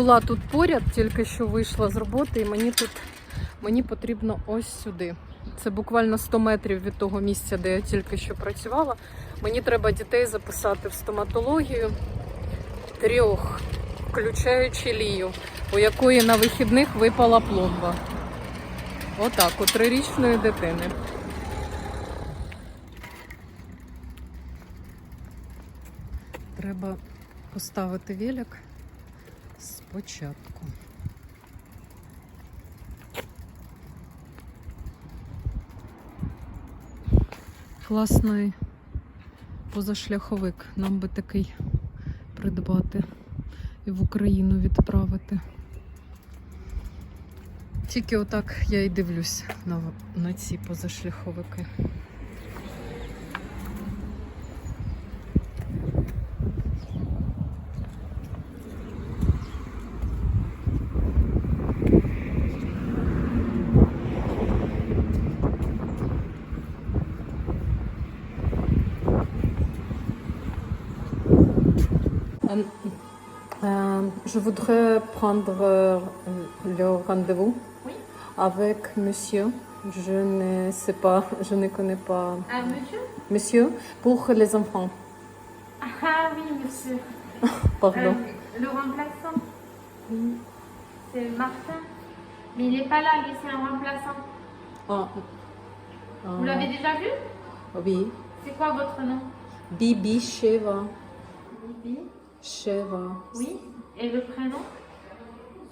була тут поряд, тільки що вийшла з роботи, і мені тут мені потрібно ось сюди. Це буквально 100 метрів від того місця, де я тільки що працювала. Мені треба дітей записати в стоматологію трьох, включаючи Лію, у якої на вихідних випала пломба. Отак, у трирічної дитини. Треба поставити велик спочатку. Класний позашляховик. Нам би такий придбати і в Україну відправити. Тільки отак я і дивлюсь на, на ці позашляховики. Euh, euh, je voudrais prendre euh, le rendez-vous Oui. avec monsieur. Je ne sais pas, je ne connais pas. Ah, monsieur? Monsieur, pour les enfants. Ah oui, monsieur. Pardon. Euh, le remplaçant, c'est Martin. Mais il n'est pas là, lui, c'est un remplaçant. Ah, ah, Vous l'avez déjà vu? Oui. C'est quoi votre nom? Bibi Sheva. Bibi. Sheva. Oui. Et le prénom?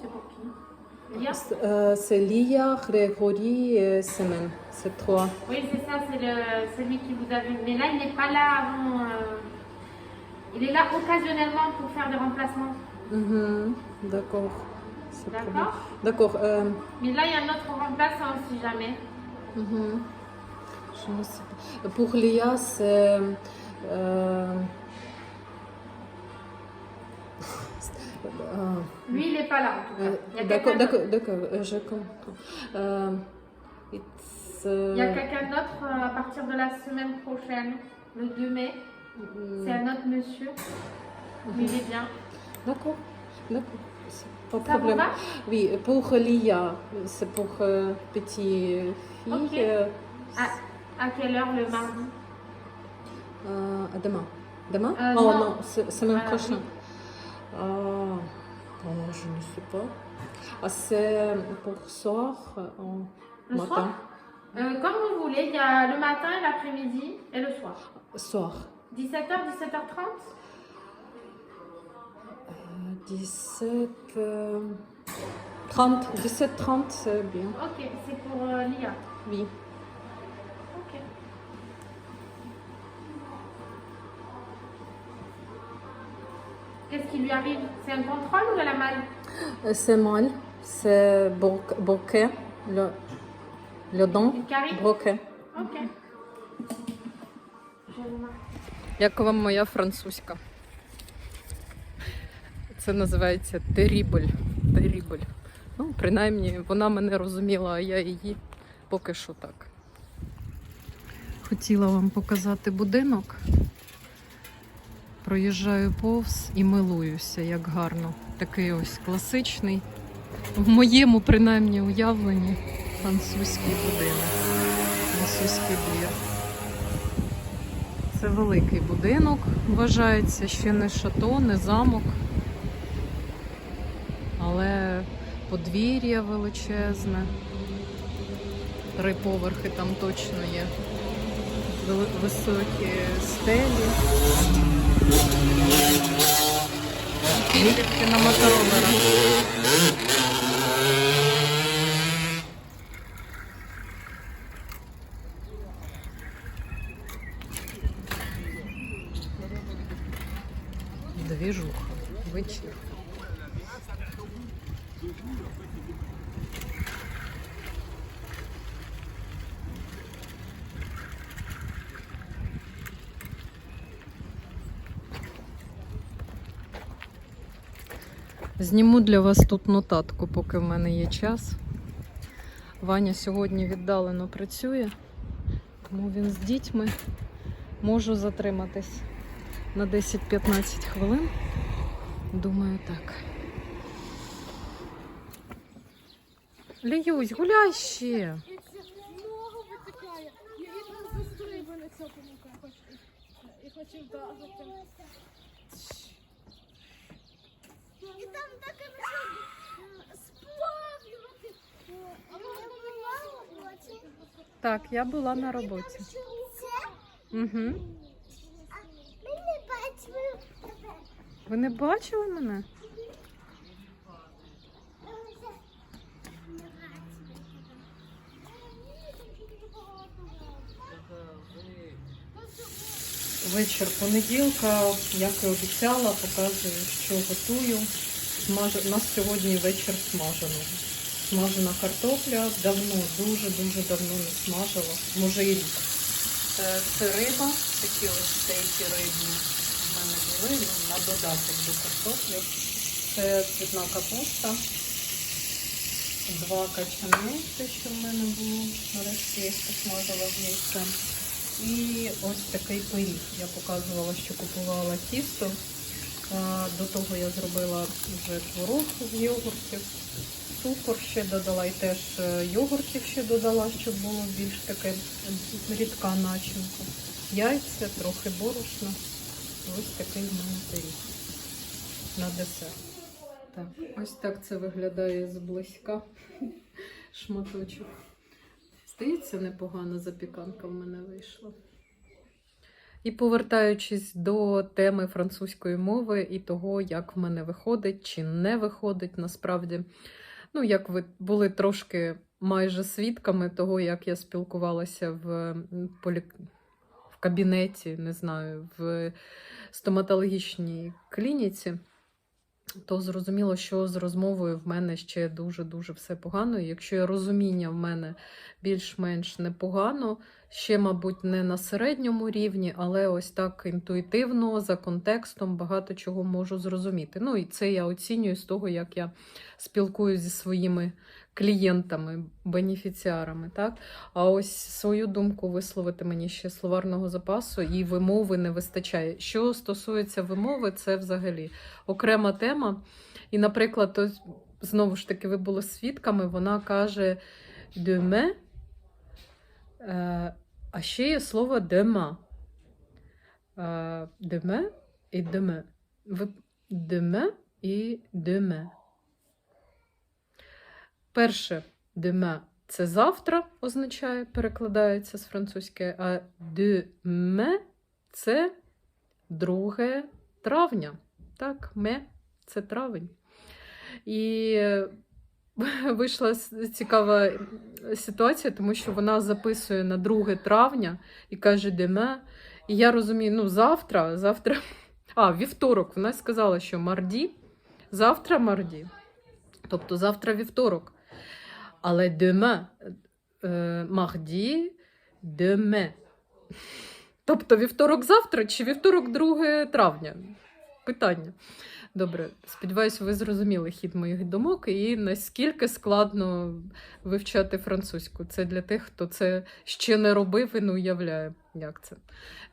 C'est pour qui? Lia? Euh, c'est Lia, Grégory et Semen. C'est trois. Oui, c'est ça, c'est celui qui vous a vu. Mais là, il n'est pas là avant. euh, Il est là occasionnellement pour faire des remplacements. Mhm, D'accord. D'accord D'accord. euh, Mais là, il y a un autre remplaçant si jamais. Mhm. Je ne sais pas. Pour Lia, c'est. euh, euh, Lui, il n'est pas là en tout cas. A D'accord, d'accord, d'accord, euh, je comprends. Euh, it's, euh, Il y a quelqu'un d'autre euh, à partir de la semaine prochaine, le 2 mai. C'est un autre monsieur. Mais il est bien. D'accord, d'accord. Pas de problème. Oui, pour Lia, c'est pour euh, petite fille. Ok. euh, À, à quelle heure le mardi? Euh, demain. Demain? Euh, Oh non. non, c'est semaine Ah, prochaine. Ah, oh, je ne sais pas. Ah, c'est pour soir, euh, en Le matin. soir Euh, Comme vous voulez, il y a le matin, l'après-midi et le soir. Soir. 17h, 17h30 Euh, 17, euh, 30, 17, 30, c'est bien. Ok, c'est pour euh, Lia. Oui. Qui lui arrive C'est un contrôle ou elle a mal Euh, C'est mal. C'est bro- broqué. Le, le dent broqué. Ok. Як вам моя французька? Це називається терібль. Терібль. Ну, принаймні, вона мене розуміла, а я її поки що так. Хотіла вам показати будинок. Проїжджаю повз і милуюся, як гарно. Такий ось класичний. В моєму, принаймні, уявленні французький будинок. Французький двір. Це великий будинок, вважається, ще не шато, не замок. Але подвір'я величезне. Три поверхи там точно є. Високі стелі. Тільки на моторолерах. Двіжуха. Вечір. Зніму для вас тут нотатку, поки в мене є час. Ваня сьогодні віддалено працює, тому він з дітьми можу затриматись на 10-15 хвилин. Думаю, так. Ліюсь, гуляй ще. Много витікає. І на цьому хоче. І там сплавлювати. А можна вималувати? Так, я була на роботі. Це? Угу. Ми не бачили тебе. Ви не бачили мене? Вечір понеділка, як і обіцяла, показую, що готую. У нас сьогодні вечір смаженого. Смажена картопля давно, дуже-дуже давно не смажила, може і рік. Е, Це риба, такі ось стейки рибні в мене були, ну, на додаток до картоплі. Це цвітна капуста, два качани, те, що в мене було, нарешті я посмажила з яйцем. І ось такий пиріг. Я показувала, що купувала тісто. До того я зробила вже творог з йогуртів. Цукор ще додала і теж е, йогуртів ще додала, щоб було більш таке рідка начинка. Яйця, трохи борошна. Ось такий в мене пиріг на десерт. Так, ось так це виглядає зблизька шматочок. Здається, непогана запіканка в мене вийшла. І повертаючись до теми французької мови і того, як в мене виходить чи не виходить насправді. Ну, як ви були трошки майже свідками того, як я спілкувалася в, полі... в кабінеті, не знаю, в стоматологічній клініці, то зрозуміло, що з розмовою в мене ще дуже-дуже все погано. Якщо я розуміння в мене більш-менш непогано, ще, мабуть, не на середньому рівні, але ось так інтуїтивно, за контекстом багато чого можу зрозуміти. Ну і це я оцінюю з того, як я спілкуюся зі своїми клієнтами, бенефіціарами. Так? А ось свою думку висловити мені ще словарного запасу і вимови не вистачає. Що стосується вимови, це взагалі окрема тема. І, наприклад, ось, знову ж таки, ви були свідками, вона каже деме, е, а ще є слово дема. Е, Деме і деме. Деме і деме. Перше деме це завтра означає, перекладається з французької, а деме це 2 травня. Так, ме це травень. І е, вийшла цікава ситуація, тому що вона записує на 2 травня і каже деме. І я розумію, ну завтра, завтра. А, вівторок. Вона сказала, що марді, завтра марді. Тобто завтра вівторок. Але деме, е, марді, деме. Тобто вівторок завтра чи вівторок 2 травня? Питання. Добре, сподіваюся, ви зрозуміли хід моїх думок і наскільки складно вивчати французьку. Це для тих, хто це ще не робив і не уявляє, як це.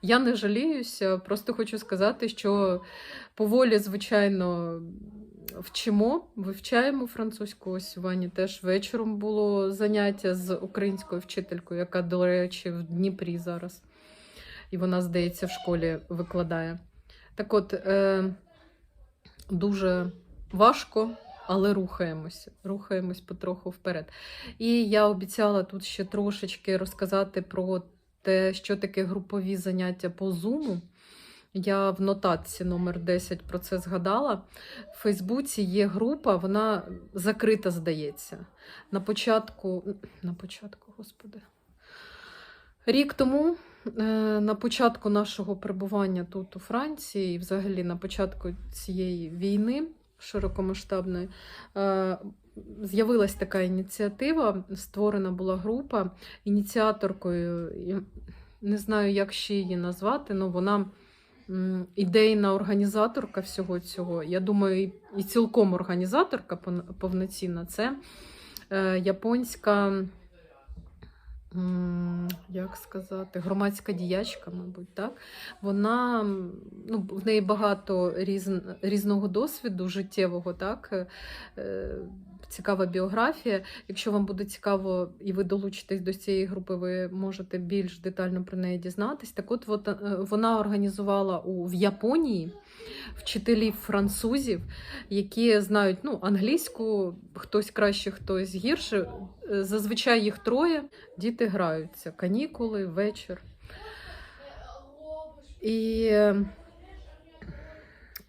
Я не жаліюся, просто хочу сказати, що поволі, звичайно, вчимо, вивчаємо французьку. Ось Вані теж вечором було заняття з українською вчителькою, яка, до речі, в Дніпрі зараз. І вона, здається, в школі викладає. Так от, е, дуже важко, але рухаємося. Рухаємось потроху вперед. І я обіцяла тут ще трошечки розказати про те, що таке групові заняття по Zoom. Я в нотатці номер 10 про це згадала. В Фейсбуці є група, вона закрита, здається. На початку, на початку, господи. Рік тому, на початку нашого перебування тут у Франції, і взагалі на початку цієї війни широкомасштабної, е, з'явилась така ініціатива. Створена була група ініціаторкою. Не знаю, як ще її назвати, але вона ідейна організаторка всього цього. Я думаю, і- і цілком організаторка повноцінна. Це е, японська. Як сказати, громадська діячка, мабуть, так? Вона ну, в неї багато різ, різного досвіду життєвого, так? Е, цікава біографія. Якщо вам буде цікаво і ви долучитесь до цієї групи, ви можете більш детально про неї дізнатись. Так от, от е, вона організувала у, в Японії вчителів французів, які знають ну, англійську, хтось краще, хтось гірше. Зазвичай їх троє, діти граються, канікули, вечір. І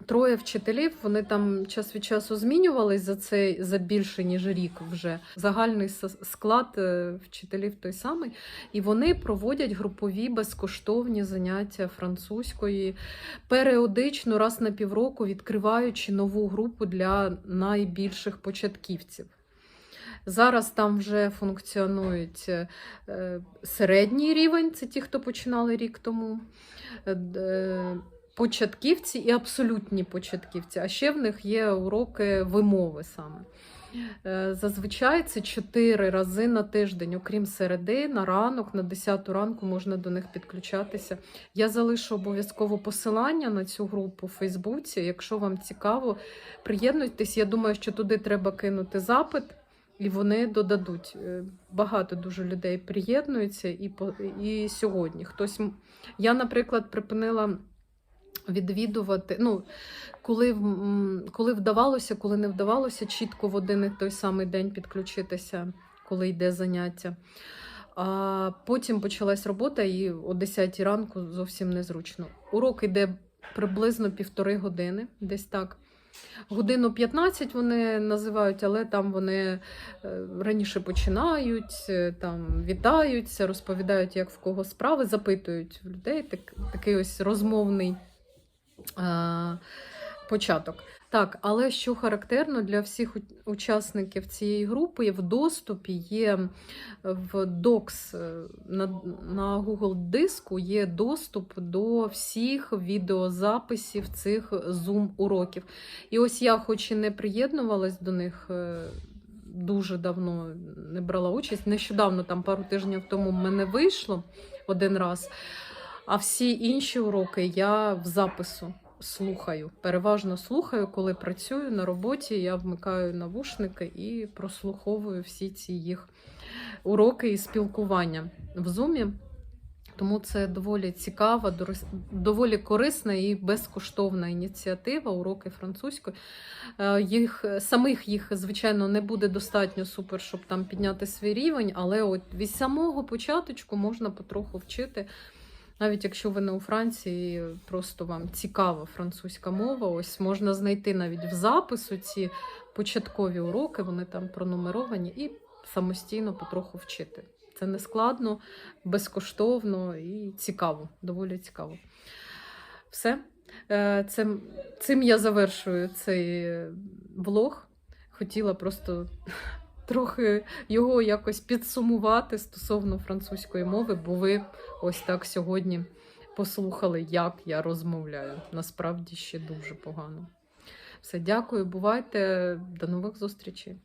троє вчителів, вони там час від часу змінювались за цей за більше ніж рік вже. Загальний склад е, вчителів той самий. І вони проводять групові безкоштовні заняття французької, періодично раз на півроку відкриваючи нову групу для найбільших початківців. Зараз там вже функціонують е, середній рівень, це ті, хто починали рік тому. Початківці і абсолютні початківці. А ще в них є уроки вимови саме. Е, Зазвичай це 4 рази на тиждень, окрім середи, на ранок, на 10 ранку можна до них підключатися. Я залишу обов'язково посилання на цю групу у Фейсбуці. Якщо вам цікаво, приєднуйтесь. Я думаю, що туди треба кинути запит. І вони додадуть. Е, Багато дуже людей приєднуються і, і сьогодні. Хтось я, наприклад, припинила відвідувати. Ну, коли, коли вдавалося, коли не вдавалося, чітко в один і той самий день підключитися, коли йде заняття. А потім почалась робота, і о 10 ранку зовсім незручно. Урок йде приблизно півтори години, десь так. Годину 15 вони називають, але там вони е, раніше починають, е, там вітаються, розповідають, як в кого справи, запитують людей. Так, такий ось розмовний початок. Так, але що характерно для всіх учасників цієї групи, в доступі є в Docs е, на, на Google диску є доступ до всіх відеозаписів цих Zoom уроків. І ось я, хоч і не приєднувалась до них. е, Дуже давно не брала участь. Нещодавно, там пару тижнів тому, в мене вийшло один раз. А всі інші уроки я в запису слухаю. Переважно слухаю, коли працюю на роботі. Я вмикаю навушники і прослуховую всі ці їх уроки і спілкування в Zoom. Тому це доволі цікава, доволі корисна і безкоштовна ініціатива уроки французької. Е, Їх самих їх, звичайно, не буде достатньо супер, щоб там підняти свій рівень, але от від самого початочку можна потроху вчити. Навіть якщо ви не у Франції, просто вам цікава французька мова, ось можна знайти навіть в запису ці початкові уроки, вони там пронумеровані, і самостійно потроху вчити. Це не складно, безкоштовно і цікаво, доволі цікаво. Все. Е, Це, цим я завершую цей е, влог. Хотіла просто трохи його якось підсумувати стосовно французької мови, бо ви ось так сьогодні послухали, як я розмовляю. Насправді ще дуже погано. Все, дякую, бувайте, до нових зустрічей.